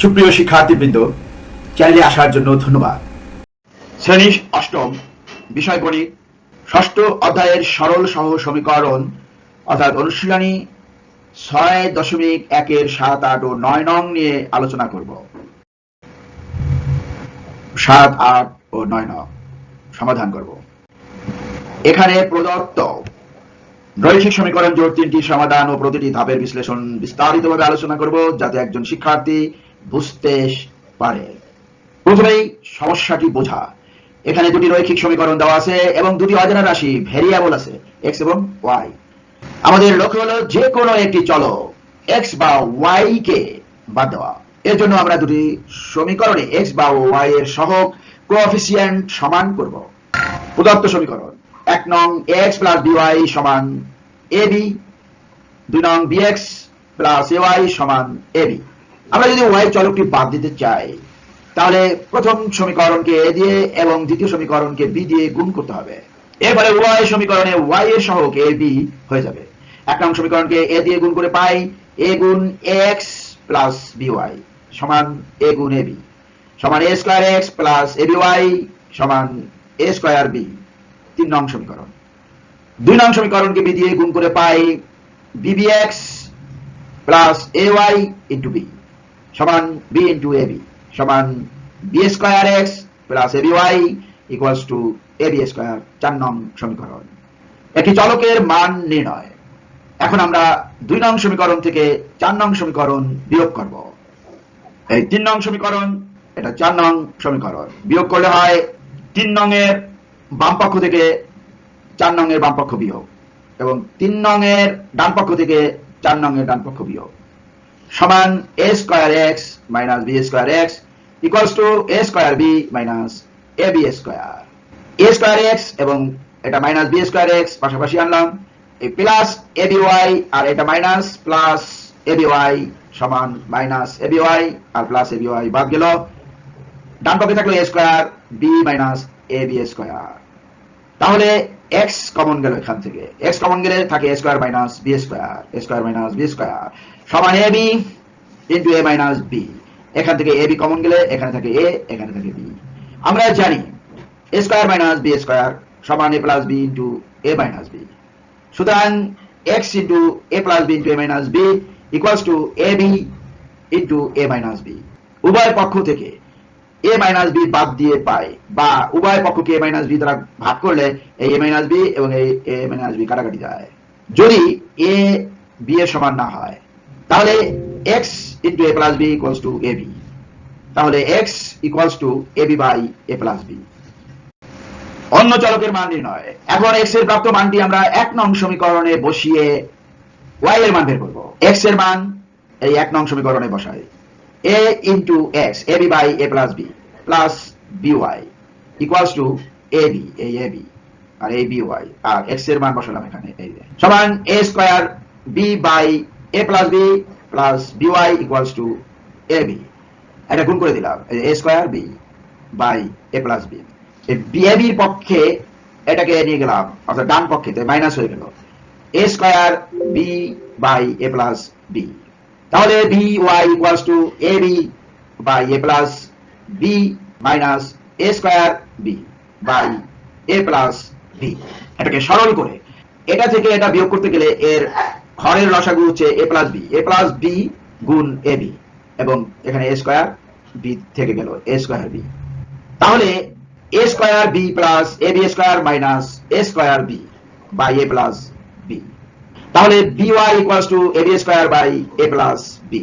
সুপ্রিয় শিক্ষার্থীবৃন্দ, চ্যানেলে আসার জন্য ধন্যবাদ। শ্রেণি অষ্টম বিষয় গণিত, ষষ্ঠ অধ্যায়ের সরল সহ সমীকরণ, অর্থাৎ অনুশীলনী ছয় দশমিক একের সাত আট ও নয় নং নিয়ে আলোচনা করব। সাত আট ও নয় নং সমাধান করব। এখানে প্রদত্ত রৈখিক সমীকরণ জোর তিনটি সমাধান ও প্রতিটি ধাপের বিশ্লেষণ বিস্তারিতভাবে আলোচনা করব, যাতে একজন শিক্ষার্থী বুঝতে পারে। প্রথমেই সমস্যাটি বোঝা। এখানে দুটি রৈখিক সমীকরণ দেওয়া আছে এবং দুটি অজানা রাশি ভেরিয়েবল আছে এক্স এবং ওয়াই আমাদের লক্ষ্য হলো যে কোনো একটি চলো এক্স বা ওয়াই কে বাদ দেওয়া। এর জন্য আমরা দুটি সমীকরণে এক্স বা ওয়াই এর সহগ কোঅফিসিয়েন্ট সমান করব। প্রদত্ত সমীকরণ, এক নং এক্স প্লাস বিওয়াই সমান এ বি দুই নং বিএক্স প্লাস এ ওয়াই সমান এ বি আমরা যদি ওয়াই চলকটি বাদ দিতে চাই, তাহলে প্রথম সমীকরণকে এ দিয়ে এবং দ্বিতীয় সমীকরণকে বি দিয়ে গুণ করতে হবে। এরপরে ওয়াই সমীকরণে ওয়াই এর সহগ এ বি হয়ে যাবে। এক নং সমীকরণকে এ দিয়ে গুণ করে পাই এ গুণ এক্স প্লাস বি ওয়াই সমান এ গুণ এ বি সমান a square x plus a b y সমান এ স্কোয়ার বি তিন নং সমীকরণ। দুই নং সমীকরণকে বি দিয়ে গুণ করে পাই b b x plus a y into b সমান বি ইন্টু এ সমান b square x plus a b y equals to a square চার নং সমীকরণ। একটি চলকের মান নির্ণয়। এখন আমরা দুই নং সমীকরণ থেকে চার নং সমীকরণ বিয়োগ করব। এই তিন নং সমীকরণ, এটা চার নং সমীকরণ। বিয়োগ করলে হয় তিন নং এর বাম পক্ষ থেকে চার নং এর বাম পক্ষ বিয়োগ এবং তিন নং এর ডান পক্ষ থেকে চার নং এর ডান পক্ষ বিয়োগ। সমান a square x minus b square x equals to a square b minus a b square a square x এবং এটা মাইনাস বি স্কোয়ার এক্স পাশাপাশি আনলাম। এই প্লাস এ বি ওয়াই আর এটা minus plus a b y সমান minus a b y আর plus a b y বাদ গেল। ডান পক্ষে থাকল a square b minus a b square তাহলে এক্স কমন গেল এখান থেকে। এক্স কমন গেলে থাকে a square minus b square a square minus b square সমান a b into a minus b এখান থেকে এ বি কমন গেলে, এখানে থাকে এ এখানে থাকে বি আমরা জানি a square minus b square সমান a plus b into a minus b সুতরাং x into a plus b into a minus b equals to a b into a minus b উভয় পক্ষ থেকে এ মাইনাস বি বাদ দিয়ে পাই, বা উভয় পক্ষকে এ মাইনাস বি দ্বারা ভাগ করলে এই এ মাইনাস বি এবং এই এ মাইনাস বি কাটাকাটি যায়। যদি এ বি এর সমান না হয়, তাহলে x into a plus b equals to a b তাহলে x equals to a b by a plus b অন্য চলকের মান নির্ণয়। এখন এক্সের প্রাপ্ত মানটি আমরা এক নং সমীকরণে বসিয়ে ওয়াই এর মান বের করব। এক্সের মান এই এক নং সমীকরণে বসাই। A b by a plus b plus b y equals to a b এই বি আর এই ওয়াই আর এক্সের মান বসালাম এখানে, এই সমান a square a plus b plus b y equals to a b এটা গুণ করে দিলাম a square by a plus b b a বির পক্ষে এটাকে নিয়ে গেলাম, অর্থাৎ ডান পক্ষে মাইনাস হয়ে গেল। A square b by a plus b তাহলে b y equals to a b by a plus b minus a square b by a plus b এটাকে সরল করে। এটা থেকে এটা বিয়োগ করতে গেলে এর হরের লসাগু হচ্ছে a plus b a plus b গুণ এ বি এবং এখানে এ স্কোয়ার বি থেকে গেল এ স্কোয়ার বি তাহলে a square b plus a b square minus a square b by a plus তাহলে b y equals to a b square by a plus b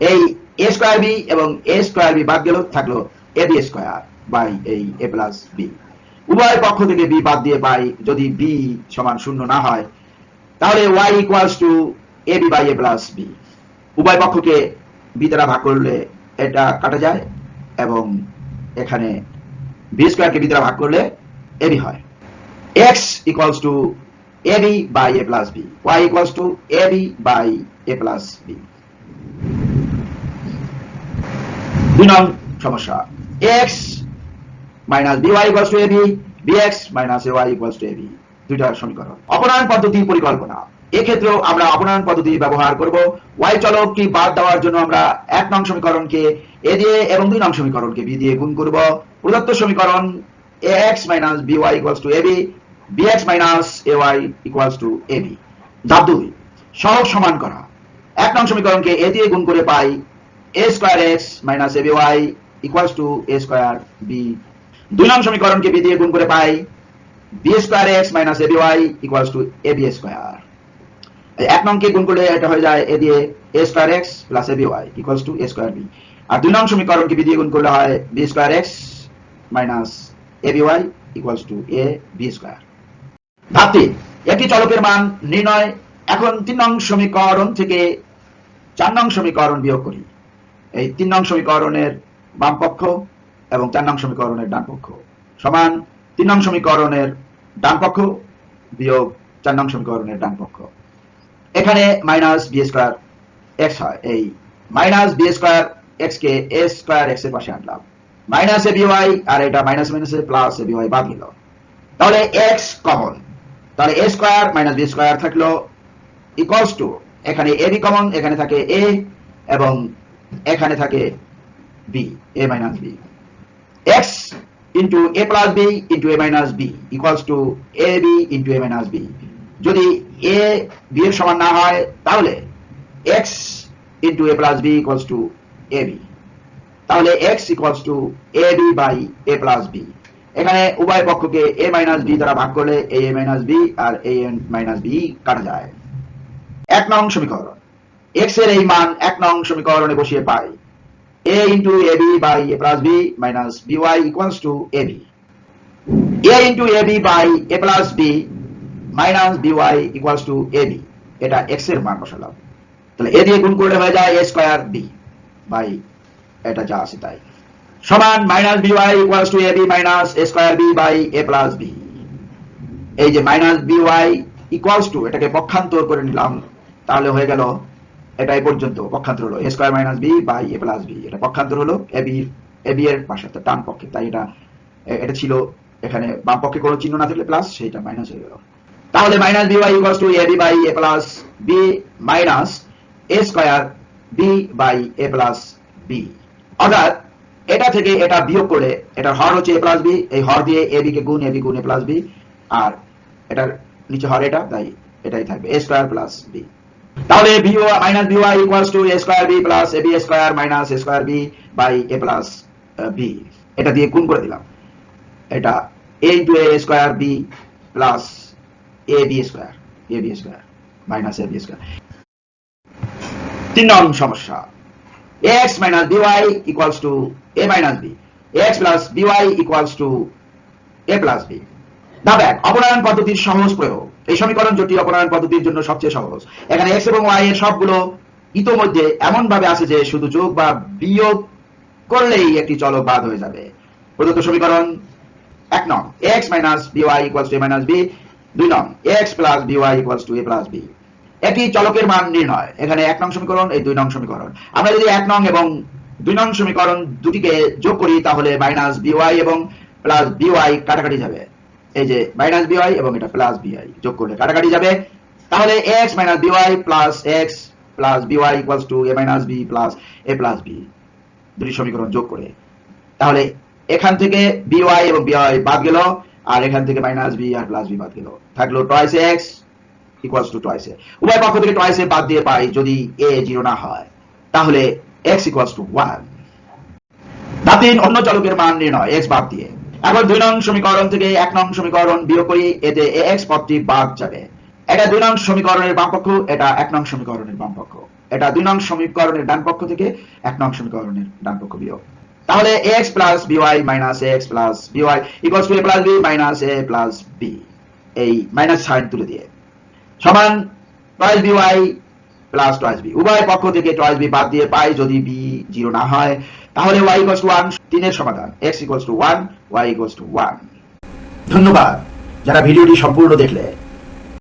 এই a square B এবং এ square B বাদ গেল, থাকল এ b square by এই এ plus b উভয় পক্ষ থেকে বি বাদ দিয়ে পাই, যদি বি সমান শূন্য না হয়, তাহলে y equals to a b by a plus b উভয় পক্ষকে বি দ্বারা ভাগ করলে এটা কাটা যায় এবং এখানে বি স্কোয়ারকে বি দ্বারা ভাগ করলে এ বি হয়। X equals to by a plus b y equals to a b by a plus b দুই নং সমস্যা. A b b x minus a y equals to a b দুইটা সমীকরণ। অপনয়ন পদ্ধতি পরিকল্পনা। এক্ষেত্রেও আমরা অপনয়ন পদ্ধতি ব্যবহার করব। ওয়াই চলকটি বাদ দেওয়ার জন্য আমরা এক নং সমীকরণকে এ দিয়ে এবং দুই নং সমীকরণকে বি দিয়ে গুণ করব। প্রদত্ত সমীকরণ a x minus b y equals x minus y equals to b ধাপ দুই, সহগ সমান করা। এক নং সমীকরণকে এ দিয়ে গুণ করে পাই a square x minus a b y equals to a square b দুই নং সমীকরণকে বি দিয়ে গুণ করে পাই b square x minus a b y equals to a b square এক নংকে গুণ করলে এটা হয়ে যায় এ দিয়ে a square x plus a b y equals to a square b আর দুই নং সমীকরণকে বি দিয়ে গুণ করলে হয় b square x minus a b y equals to a b square ধাপ একটি চলকের মান নির্ণয়, এখন তিন নং সমীকরণ থেকে চার নং সমীকরণ বিয়োগ করি। এই তিন নং সমীকরণের বাম পক্ষ এবং চার নং সমীকরণের ডান পক্ষ সমান তিন নং সমীকরণের ডান পক্ষ বিয়োগ চার নং সমীকরণের ডান পক্ষ এখানে মাইনাস বি স্কোয়ার এক্স হয়। এই মাইনাস বি স্কোয়ার এক্স কে এ স্কোয়ার এক্সের পাশে আনলাম। মাইনাস এ বিওয়াই আর এটা minus minus a plus a b y বাদ গেল তাহলে এক্স কমন। তাহলে a square minus b square থাকল ইকুয়ালস টু এখানে এ বি কমন এখানে থাকে এ এবং এখানে থাকে b a minus b x into a plus b into a minus b equals to a b into a minus b যদি a b এর সমান না হয়, তাহলে x into a plus b equals to a b তাহলে x equals to a b by a plus b এখানে উভয় পক্ষকে এ মাইনাস বি দ্বারা ভাগ করলে এ এ মাইনাস বি আর এ এন মাইনাস বি কাটা যায়। এক নং সমীকরণ। এক্সের এই মান এক নং সমীকরণে বসিয়ে পাই। a into ab by a plus b minus by equals to ab a into ab by a plus b minus by equals to ab এটা x এর মান বসালাম। তাহলে a দিয়ে গুণ করলে হয়ে যায় a স্কয়ার b বাই এটা যা আছে তাই। সমান minus by equals to ab minus a square b by a plus b এই যে মাইনাস by equals to, এটাকে পক্ষান্তর করে নিলাম, তাহলে হয়ে গেল এটা পর্যন্ত, পক্ষান্তর হলো a square minus b by a plus b এটা পক্ষান্তর হলো এ বি এ বি এর পাশে ডান পক্ষে, তাই এটা এটা ছিল এখানে বাম পক্ষে কোনো চিহ্ন না থাকলে প্লাস সেইটা মাইনাস হয়ে গেল। তাহলে minus b y equals to a b by a plus b minus a square b by a plus b অর্থাৎ এটা থেকে এটা বিয়োগ করে এটার হর হচ্ছে এ প্লাস বি এই হর দিয়ে এ বি কে গুণ এ বি গুণ এ প্লাস বি আর এটার নিচে হর এটা, তাই এটাই থাকবে এ স্কোয়ার প্লাস বি তাহলে b minus b y equals to a square b plus a b square minus a square b by a plus b এটা দিয়ে গুণ করে দিলাম। এটা a into a square b plus a b square a b square minus a b square তিন নং সমস্যা। X minus b y equals to a minus b x plus b y equals to a plus b ধাপ এক অপনয়ন পদ্ধতির সহজ প্রয়োগ। এই সমীকরণ জোটটি অপনয়ন পদ্ধতির জন্য সবচেয়ে সহজ। এখানে এক্স এবং ওয়াই এর সবগুলো ইতোমধ্যে এমন ভাবে আছে যে শুধু যোগ বা বিয়োগ করলেই একটি চলক বাদ হয়ে যাবে। প্রদত্ত সমীকরণ এক নং। X minus equals to a minus b দুই নং। X plus y equals to a plus b একটি চলকের মান নির্ণয়। এখানে এক নং সমীকরণ, এই দুই নং সমীকরণ। আমরা যদি এক নং এবং দুই নং সমীকরণ দুটিকে যোগ করি, তাহলে মাইনাস বি ওয়াই এবং প্লাস বি ওয়াই কাটাকাটি যাবে। এই যে মাইনাস বিওয়াই এবং এটা প্লাস বিআই যোগ করলে কাটাকাটি যাবে। তাহলে x minus b y plus x plus b y equals to a minus b plus a plus b দুটি সমীকরণ যোগ করে। তাহলে এখান থেকে বিওয়াই এবং বিওয়াই বাদ গেল, আর এখান থেকে মাইনাস বি আর প্লাস বি বাদ গেল। থাকল twice x equals to twice a. উভয় পক্ষ থেকে টয়েস এ বাদ দিয়ে পাই যদি এ জিরো না হয়। তাহলে এক্স ইকুয়ালস টু ওয়ান ধাপ তিন, অন্য চলকের মান নির্ণয় এক্স বাদ দিয়ে। এখন দুই নং সমীকরণ থেকে এক নং সমীকরণ বিয়োগ করি, এতে এ এক্স পদটি বাদ যাবে। এটা দুই নং সমীকরণের বাম পক্ষ, এটা এক নং সমীকরণের বাম পক্ষ। এটা দুই নং সমীকরণের ডান পক্ষ থেকে এক নং সমীকরণের ডান পক্ষ বিয়োগ। তাহলে x plus b y minus x plus b y equals to a plus b minus a plus b এই মাইনাস সাইন তুলে দিয়ে। সমান twice b y plus twice b উভয় পক্ষ থেকে টয়েস বি বাদ দিয়ে পাই যদি বি জিরো না হয়, তাহলে ওয়াই ইকুয়ালস টু ওয়ান তিনের সমাধান x equals to one y equals to one ধন্যবাদ। যারা ভিডিওটি সম্পূর্ণ দেখলে